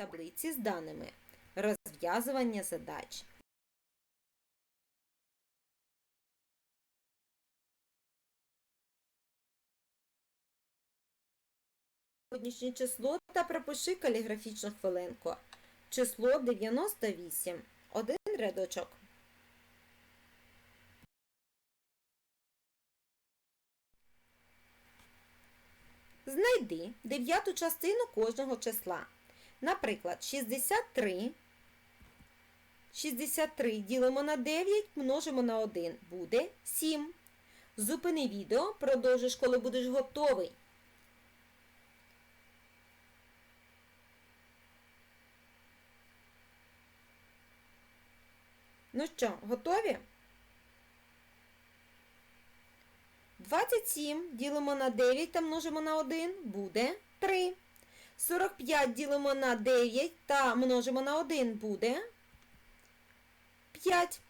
таблиці з даними. Розв'язування задач. Сьогоднішнє число та пропиши каліграфічну хвилинку. Число 98. Один рядочок. Знайди дев'яту частину кожного числа. Наприклад, 63. 63 ділимо на 9, множимо на 1. Буде 7. Зупини відео, продовжиш, коли будеш готовий. Ну що, готові? 27 ділимо на 9 та множимо на 1 буде 3. 45 ділимо на 9 та множимо на 1 буде 5.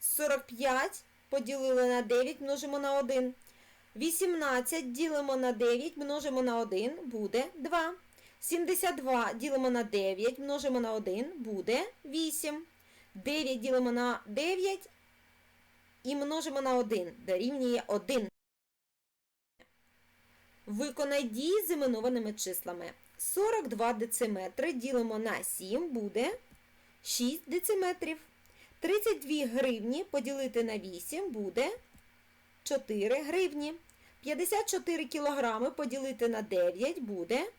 45 поділили на 9, множимо на 1. 18 ділимо на 9, множимо на 1 буде 2. 72 ділимо на 9, множимо на 1 буде 8. 9 ділимо на 9 і множимо на 1. Дорівнює 1. Виконай дії з іменованими числами. 42 дециметри ділимо на 7 буде 6 дециметрів. 32 гривні поділити на 8 буде 4 гривні. 54 кілограми поділити на 9 буде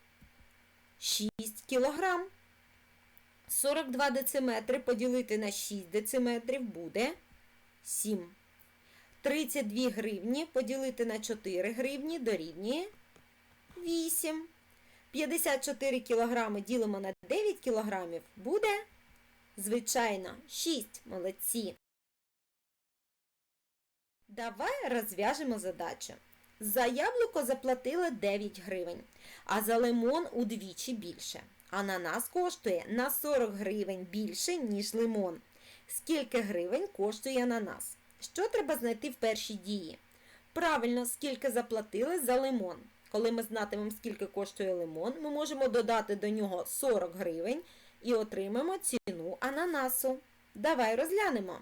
6 кілограм. 42 дециметри поділити на 6 дециметрів буде 7. 32 гривні поділити на 4 гривні дорівнює 8. 54 кілограми ділимо на 9 кілограмів буде, звичайно, 6. Молодці. Давай розв'яжемо задачу. За яблуко заплатили 9 гривень, а за лимон удвічі більше. Ананас коштує на 40 гривень більше, ніж лимон. Скільки гривень коштує ананас? Що треба знайти в першій дії? Правильно, скільки заплатили за лимон. Коли ми знатимемо, скільки коштує лимон, ми можемо додати до нього 40 гривень і отримаємо ціну ананасу. Давай розглянемо.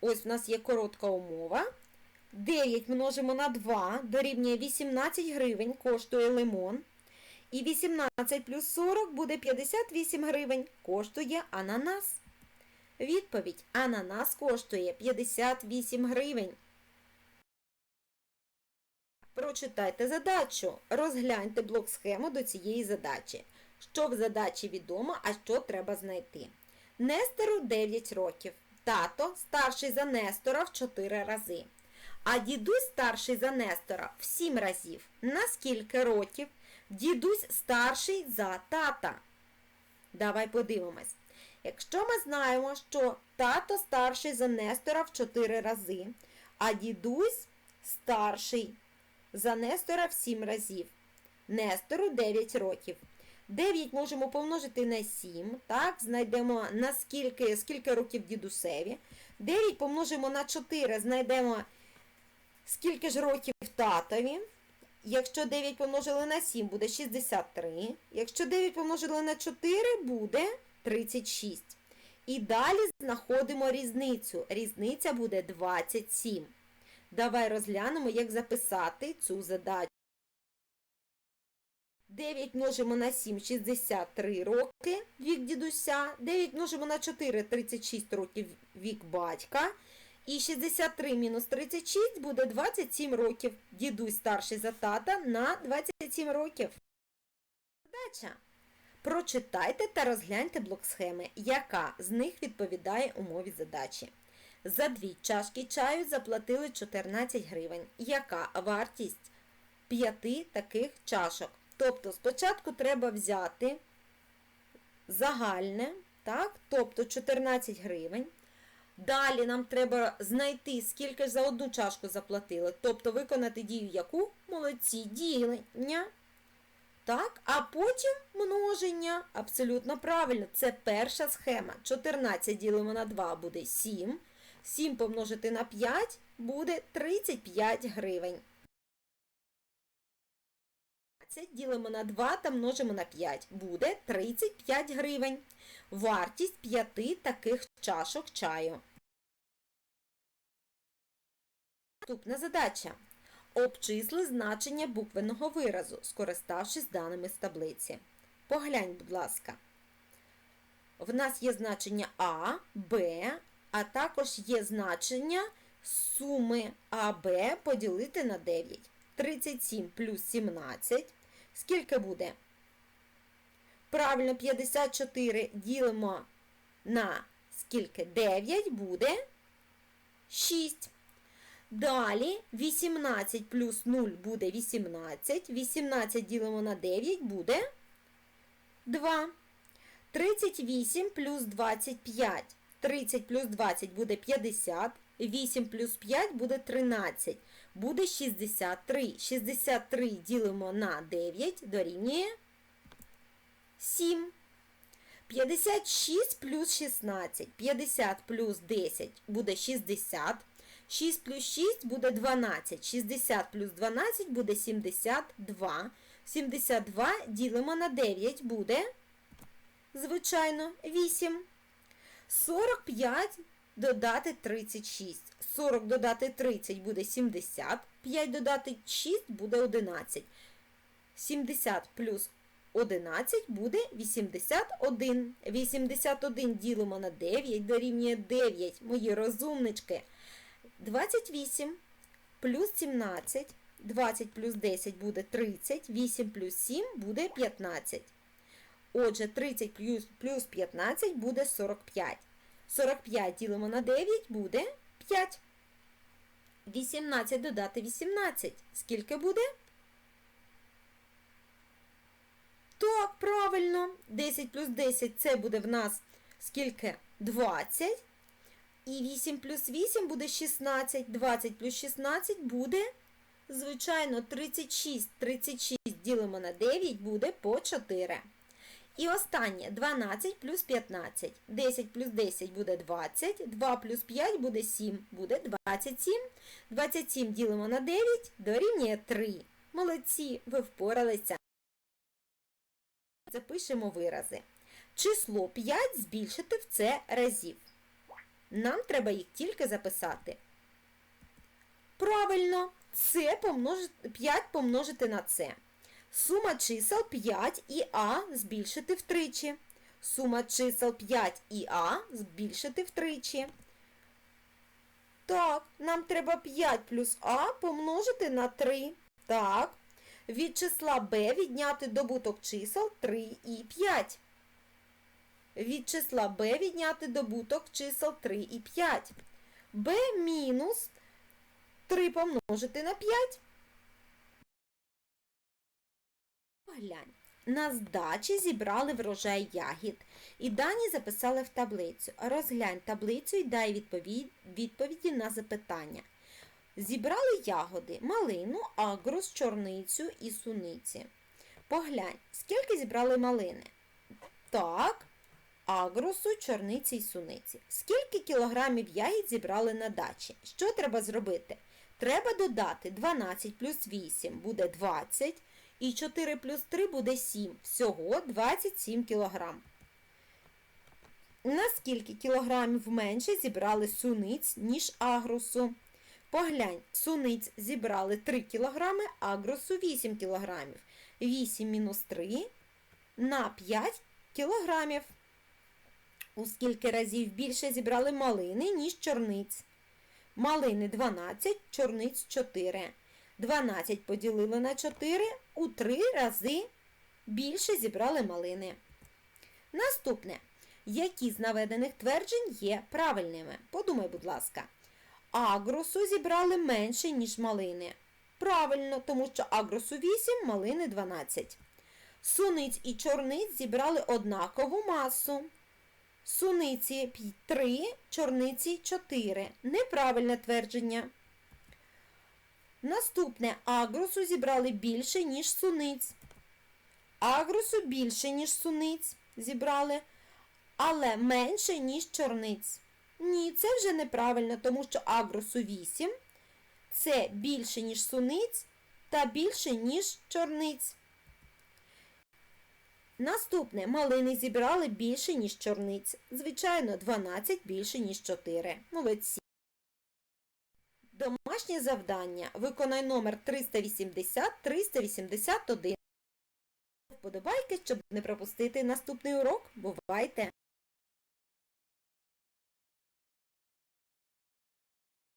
Ось в нас є коротка умова. 9 множимо на 2 дорівнює 18 гривень коштує лимон. І 18 плюс 40 буде 58 гривень коштує ананас. Відповідь: ананас коштує 58 гривень. Прочитайте задачу. Розгляньте блок схему до цієї задачі. Що в задачі відомо, а що треба знайти. Нестору 9 років. Тато старший за Нестора в 4 рази. А дідусь старший за Нестора в 7 разів. На скільки років? Дідусь старший за тата. Давай подивимось. Якщо ми знаємо, що тато старший за Нестора в 4 рази, а дідусь старший за Нестора в 7 разів. Нестору 9 років. 9 можемо помножити на 7. Так, знайдемо на скільки, скільки років дідусеві. 9 помножимо на 4, знайдемо скільки ж років татові. Якщо 9 помножили на 7, буде 63. Якщо 9 помножили на 4, буде 36. І далі знаходимо різницю. Різниця буде 27. Давай розглянемо, як записати цю задачу. 9 множимо на 7 63 роки вік дідуся. 9 множимо на 4 36 років вік батька. І 63 мінус 36 буде 27 років. Дідусь старший за тата на 27 років. Задача. Прочитайте та розгляньте блок схеми, яка з них відповідає умові задачі. За дві чашки чаю заплатили 14 гривень. Яка вартість 5 таких чашок? Тобто спочатку треба взяти загальне, так? тобто 14 гривень. Далі нам треба знайти, скільки ж за одну чашку заплатили. Тобто виконати дію яку? Молодці, ділення. Так, А потім множення. Абсолютно правильно. Це перша схема. 14 ділимо на 2 буде 7. 7 помножити на 5 буде 35 гривень. ділимо на 2 та множимо на 5. Буде 35 гривень. Вартість 5 таких чашок чаю. Наступна задача. Обчисли значення буквеного виразу, скориставшись даними з таблиці. Поглянь, будь ласка. В нас є значення А, Б, а також є значення суми АБ поділити на 9. 37 плюс 17. Скільки буде? Правильно, 54 ділимо на скільки? 9 буде 6. Далі 18 плюс 0 буде 18. 18 ділимо на 9 буде 2. 38 плюс 25. 30 плюс 20 буде 50. 8 плюс 5 буде 13. Буде 63. 63 ділимо на 9 дорівнює 7. 56 плюс 16. 50 плюс 10 буде 60. 6 плюс 6 буде 12. 60 плюс 12 буде 72. 72 ділимо на 9 буде, звичайно, 8. 45 додати 36. 40 додати 30 буде 70. 5 додати 6 буде 11. 70 плюс 11 буде 81. 81 ділимо на 9 дорівнює 9. Мої розумнички. 28 плюс 17. 20 плюс 10 буде 30. 8 плюс 7 буде 15. Отже, 30 плюс, плюс 15 буде 45. 45 ділимо на 9 буде 5. 18 додати 18. Скільки буде? Так, правильно. 10 плюс 10 це буде в нас скільки? 20. І 8 плюс 8 буде 16. 20 плюс 16 буде, звичайно, 36. 36 ділимо на 9 буде по 4. І останнє 12 плюс 15. 10 плюс 10 буде 20. 2 плюс 5 буде 7. Буде 27. 27 ділимо на 9 дорівнює 3. Молодці, ви впоралися. Запишемо вирази. Число 5 збільшити в це разів. Нам треба їх тільки записати. Правильно, це помножити, 5 помножити на це. Сума чисел 5 і А збільшити втричі. Сума чисел 5 і А збільшити втричі. Так, нам треба 5 плюс А помножити на 3. Так. Від числа Б відняти добуток чисел 3 і 5. Від числа Б відняти добуток чисел 3 і 5. Б мінус 3 помножити на 5. Поглянь, на здачі зібрали врожай ягід і дані записали в таблицю. Розглянь таблицю і дай відповіді на запитання. Зібрали ягоди, малину, агрус, чорницю і суниці. Поглянь, скільки зібрали малини? Так, агрусу, чорниці і суниці. Скільки кілограмів ягід зібрали на дачі? Що треба зробити? Треба додати 12 плюс 8 буде 20. І 4 плюс 3 буде 7. Всього 27 кілограм. На скільки кілограмів менше зібрали суниць, ніж агрусу? Поглянь, суниць зібрали 3 кілограми, агрусу 8 кілограмів. 8 мінус 3 на 5 кілограмів. У скільки разів більше зібрали малини, ніж чорниць? Малини 12, чорниць 4. 12 поділили на 4, у 3 рази більше зібрали малини. Наступне. Які з наведених тверджень є правильними? Подумай, будь ласка. Агросу зібрали менше, ніж малини. Правильно, тому що агросу 8, малини 12. Суниць і чорниць зібрали однакову масу. Суниці 3, чорниці 4. Неправильне твердження. Наступне агросу зібрали більше, ніж суниць. Агросу більше, ніж суниць зібрали, але менше, ніж чорниць. Ні, це вже неправильно, тому що агросу 8 це більше, ніж суниць, та більше, ніж чорниць. Наступне малини зібрали більше, ніж чорниць. Звичайно, 12 більше, ніж 4. Молодці. Домашнє завдання. Виконай номер 380-381. Вподобайки, щоб не пропустити наступний урок. Бувайте!